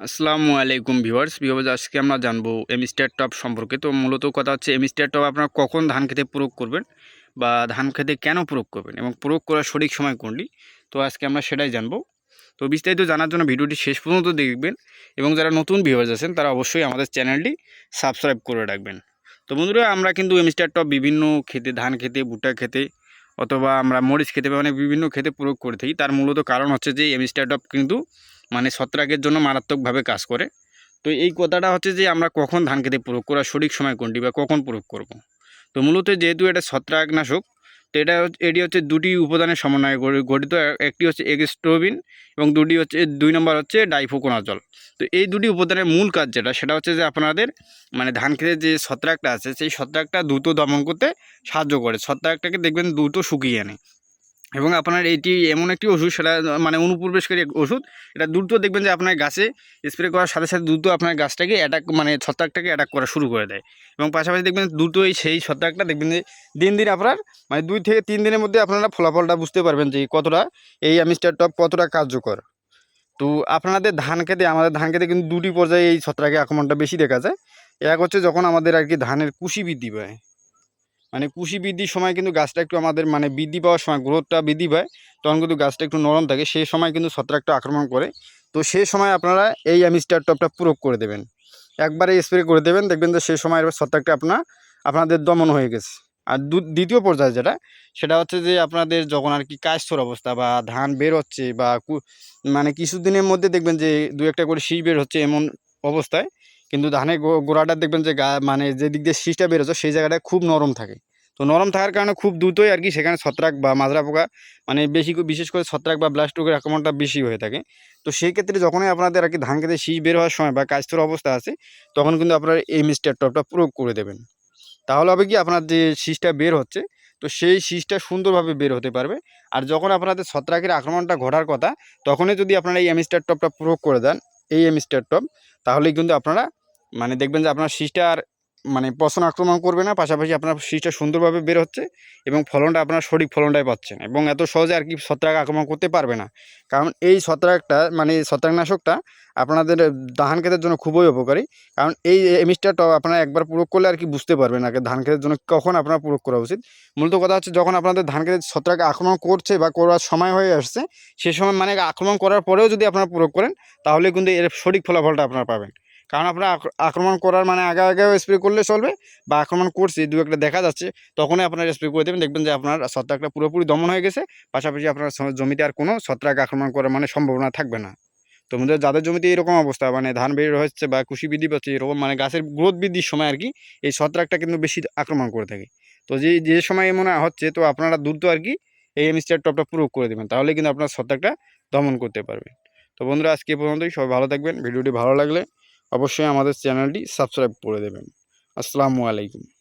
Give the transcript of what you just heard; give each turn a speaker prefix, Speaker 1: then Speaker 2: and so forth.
Speaker 1: আসসালামু আলাইকুম viewers. Viewers, আজকে আমরা জানব এমিস্টার টপ সম্পর্কে। তো মূলত কথা হচ্ছে এমিস্টার টপ আপনারা কখন ধান খেতে প্রয়োগ করবেন বা ধান খেতে কেন প্রয়োগ করবেন এবং প্রয়োগ করার সঠিক সময় কোনটি? তো আজকে আমরা সেটাই জানব। তো বিস্তারিত জানার জন্য ভিডিওটি শেষ পর্যন্ত দেখবেন এবং যারা নতুন ভিউয়ার্স আছেন, তারা অবশ্যই আমাদের চ্যানেলটি সাবস্ক্রাইব করে রাখবেন। তো বন্ধুরা, আমরা কিন্তু এমিস্টার টপ বিভিন্ন খেতে, ধান খেতে, ভুট্টা খেতে অথবা আমরা মরিচ খেতে অনেক বিভিন্ন খেতে প্রয়োগ করে থাকি। তার মূলত কারণ হচ্ছে যে এমিস্টার টপ কিন্তু মানে ছত্রাকের জন্য মারাত্মকভাবে কাজ করে। তো এই কথাটা হচ্ছে যে, আমরা কখন ধান খেতে প্রয়োগ করার সঠিক সময় কোনটি বা কখন প্রয়োগ করব। তো মূলত যেহেতু এটা ছত্রাকনাশক, তো এটা এটি হচ্ছে দুটি উপাদানের সমন্বয়ে গঠিত। একটি হচ্ছে এক্সট্রোবিন এবং দুটি হচ্ছে, দুই নম্বর হচ্ছে ডাইফোকোনাজল। তো এই দুটি উপাদানের মূল কাজ যেটা, সেটা হচ্ছে যে, আপনাদের মানে ধান খেতে যে ছত্রাকটা আছে, সেই ছত্রাকটা দ্রুত দমন করতে সাহায্য করে। ছত্রাকটাকে দেখবেন দ্রুত শুকিয়ে আনে। এবং আপনার এটি এমন একটি ওষুধ, সেটা মানে অনুপ্রবেশকারী ওষুধ। এটা দ্রুত দেখবেন যে আপনার গাছে স্প্রে করার সাথে সাথে দ্রুত আপনার গাছটাকে অ্যাটাক মানে ছত্রাকটাকে অ্যাটাক করা শুরু করে দেয়। এবং পাশাপাশি দেখবেন দ্রুত এই সেই ছত্রাকটা দেখবেন যে দিন দিন আপনার মানে দুই থেকে তিন দিনের মধ্যে আপনারা ফলাফলটা বুঝতে পারবেন যে কতটা এই অ্যামিস্টার টপ কতটা কার্যকর। তো আপনাদের ধান খেতে, আমাদের ধান খেতে কিন্তু দুটি পর্যায়ে এই ছত্রাকের আক্রমণটা বেশি দেখা যায়। এক হচ্ছে যখন আমাদের আর কি ধানের কুশি বৃদ্ধি পায়। মানে কুশি বৃদ্ধির সময় কিন্তু গাছটা একটু আমাদের মানে বৃদ্ধি পাওয়ার সময় গ্রোথটা বৃদ্ধি পায়, তখন কিন্তু গাছটা একটু নরম থাকে, সেই সময় কিন্তু ছত্রাকটা আক্রমণ করে। তো সেই সময় আপনারা এই অ্যামিস্টার টপটা প্রয়োগ করে দেবেন। একবারে স্প্রে করে দেবেন, দেখবেন যে সেই সময় ছত্রাকটা আপনার আপনাদের দমন হয়ে গেছে। আর দ্বিতীয় পর্যায়ে যেটা, সেটা হচ্ছে যে আপনাদের যখন আর কি কায়স্থর অবস্থা বা ধান বের হচ্ছে বা মানে কিছুদিনের মধ্যে দেখবেন যে দু একটা করে শীষ বের হচ্ছে এমন অবস্থায় কিন্তু ধানের গোড়াটা দেখবেন যে গা মানে যে দিক দিয়ে শীষটা বের হচ্ছে সেই জায়গাটা খুব নরম থাকে। তো নরম থাকার কারণে খুব দ্রুতই আর কি সেখানে ছত্রাক বা মাজরা পোকা মানে বেশি বিশেষ করে ছত্রাক বা ব্লাস্ট রোগের আক্রমণটা বেশি হয়ে থাকে। তো সেই ক্ষেত্রে যখনই আপনাদের আর কি ধান খেতে শীষ বের হওয়ার সময় বা কাজ কায়স্থর অবস্থা আছে, তখন কিন্তু আপনারা এই মিস্টার টপটা প্রয়োগ করে দেবেন। তাহলে হবে কি আপনার যে শীষটা বের হচ্ছে, তো সেই শীষটা সুন্দরভাবে বের হতে পারবে। আর যখন আপনাদের ছত্রাকের আক্রমণটা ঘটার কথা, তখনই যদি আপনারা এই এমিস্টার টপটা প্রয়োগ করে দেন এই এম স্টার টপ তাহলেই কিন্তু আপনারা মানে দেখবেন যে আপনার আর মানে পচন আক্রমণ করবে না, পাশাপাশি আপনার শীষটা সুন্দরভাবে বের হচ্ছে এবং ফলনটা আপনার সঠিক ফলনটাই পাচ্ছেন এবং এত সহজে আর কি ছত্রাক আক্রমণ করতে পারবে না। কারণ এই ছত্রাকটা মানে ছত্রাকনাশকটা আপনাদের ধান ক্ষেতের জন্য খুবই উপকারী। কারণ এই এমিস্টারটা আপনারা একবার প্রয়োগ করলে আর কি বুঝতে পারবেন আগে ধান ক্ষেতের জন্য কখন আপনার প্রয়োগ করা উচিত। মূলত কথা হচ্ছে যখন আপনাদের ধান ক্ষেতের ছত্রাক আক্রমণ করছে বা করার সময় হয়ে আসছে, সে সময় মানে আক্রমণ করার পরেও যদি আপনারা প্রয়োগ করেন, তাহলে কিন্তু এর সঠিক ফলাফলটা আপনারা পাবেন। কারণ আপনারা আক্র- আক্রমণ করার মানে আগে আগেও স্প্রে করলে চলবে বা আক্রমণ করছে, দু একটা দেখা যাচ্ছে, তখনই আপনারা স্প্রে করে দেবেন, দেখবেন যে আপনার ছত্রাকটা পুরোপুরি দমন হয়ে গেছে, পাশাপাশি আপনার জমিতে আর কোনো ছত্রাক আক্রমণ করার মানে সম্ভাবনা থাকবে না। তোমাদের যাদের জমিতে এরকম অবস্থা মানে ধান বের হচ্ছে বা কুশি বৃদ্ধি পাচ্ছে, এরকম মানে গাছের গ্রোথ বৃদ্ধির সময় আর কি, এই ছত্রাকটা কিন্তু বেশি আক্রমণ করে থাকে। তো যে যে সময় মনে হচ্ছে, তো আপনারা দ্রুত আর কি এই এমিস্টার টপটা প্রয়োগ করে দেবেন, তাহলে কিন্তু আপনার ছত্রাকটা দমন করতে পারবেন। তো বন্ধুরা, আজকে পর্যন্তই, সবাই ভালো থাকবেন, ভিডিওটি ভালো লাগলে অবশ্যই আমাদের চ্যানেলটি সাবস্ক্রাইব করে দেবেন। আসসালামু আলাইকুম।